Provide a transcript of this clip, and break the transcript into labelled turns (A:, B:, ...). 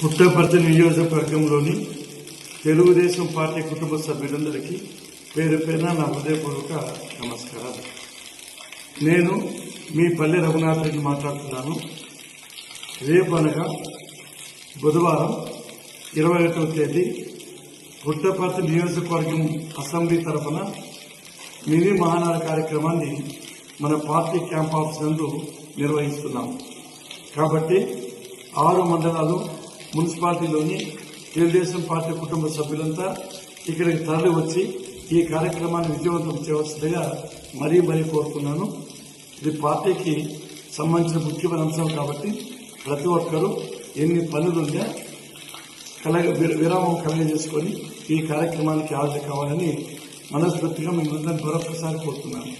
A: పుట్టపర్తి నియోజకవర్గంలోని తెలుగుదేశం పార్టీ కుటుంబ సభ్యులందరికీ పేరు పేరున నా హృదయపూర్వక నమస్కారాలు. నేను మీ పల్లె రఘునాథ్ రెడ్డి మాట్లాడుతున్నాను. రేపు అనగా బుధవారం ఇరవై ఒకటవ తేదీ పుట్టపర్తి నియోజకవర్గం అసెంబ్లీ తరఫున మినీ మహానాడ కార్యక్రమాన్ని మన పార్టీ క్యాంప్ ఆఫీస్ నందు నిర్వహిస్తున్నాం కాబట్టి ఆరు మండలాలు మున్సిపాలిటీలోని తెలుగుదేశం పార్టీ కుటుంబ సభ్యులంతా ఇక్కడికి తరలి వచ్చి ఈ కార్యక్రమాన్ని విజయవంతం చేయవలసిందిగా మరీ మరీ కోరుతున్నాను ఇది పార్టీకి సంబంధించిన ముఖ్యమైన అంశం కాబట్టి ప్రతి ఒక్కరూ ఎన్ని పనులున్నా కలగ విరామం కలగజేసుకొని ఈ కార్యక్రమానికి హాజరు కావాలని మనస్ఫూర్తిగా మిమ్మల్ని మరొకసారి కోరుతున్నాను.